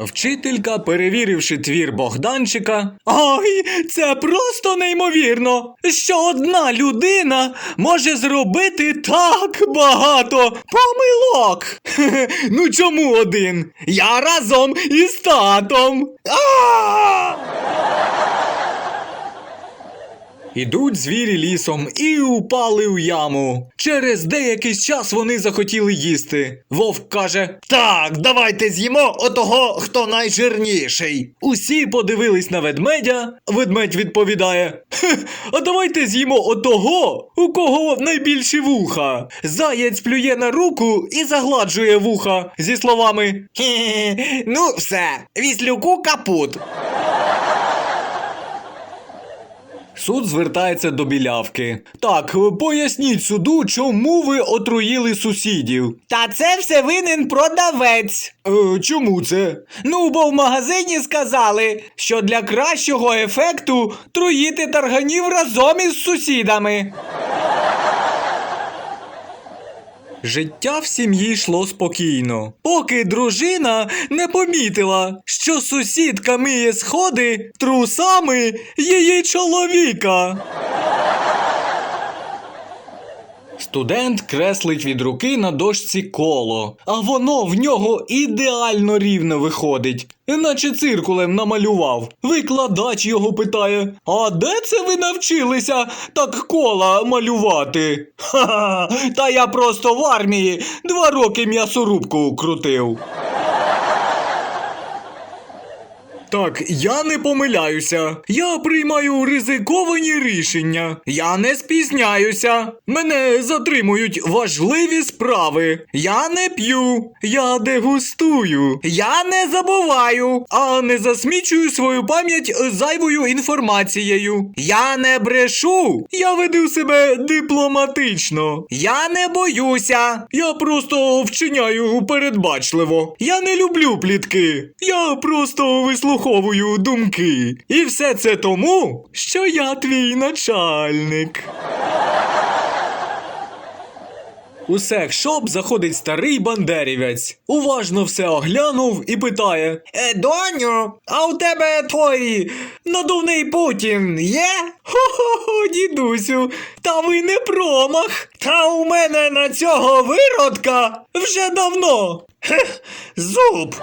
Вчителька, перевіривши твір Богданчика. Ой, це просто неймовірно, що одна людина може зробити так багато помилок. Ну чому один? Я разом із татом. А! Ідуть звірі лісом і упали у яму. Через деякий час вони захотіли їсти. Вовк каже: Так, давайте з'їмо отого, хто найжирніший. Усі подивились на ведмедя. Ведмедь відповідає: «Хе, А давайте з'їмо отого, у кого найбільші вуха. Заєць плює на руку і загладжує вуха зі словами: «Хе-хе, Ну, все, віслюку капут. Суд звертається до білявки. Так, поясніть суду, чому ви отруїли сусідів. Та це все винен продавець. Е, чому це? Ну, бо в магазині сказали, що для кращого ефекту труїти тарганів разом із сусідами. Життя в сім'ї йшло спокійно, поки дружина не помітила, що сусідка миє сходи трусами її чоловіка. Студент креслить від руки на дошці коло, а воно в нього ідеально рівно виходить, наче циркулем намалював. Викладач його питає: А де це ви навчилися так кола малювати? Ха-ха, та я просто в армії два роки м'ясорубку крутив. Так, я не помиляюся. Я приймаю ризиковані рішення. Я не спізняюся. Мене затримують важливі справи. Я не п'ю, я дегустую. Я не забуваю, а не засмічую свою пам'ять зайвою інформацією. Я не брешу. Я веду себе дипломатично. Я не боюся. Я просто вчиняю передбачливо. Я не люблю плітки. Я просто вислуховую думки. І все це тому, що я твій начальник. У секшоп заходить старий бандерівець. Уважно все оглянув і питає: Е, доню, а у тебе той надувний Путін є? Хо-хо-хо, дідусю, та ви не промах. Та у мене на цього виродка вже давно. Хех, зуб.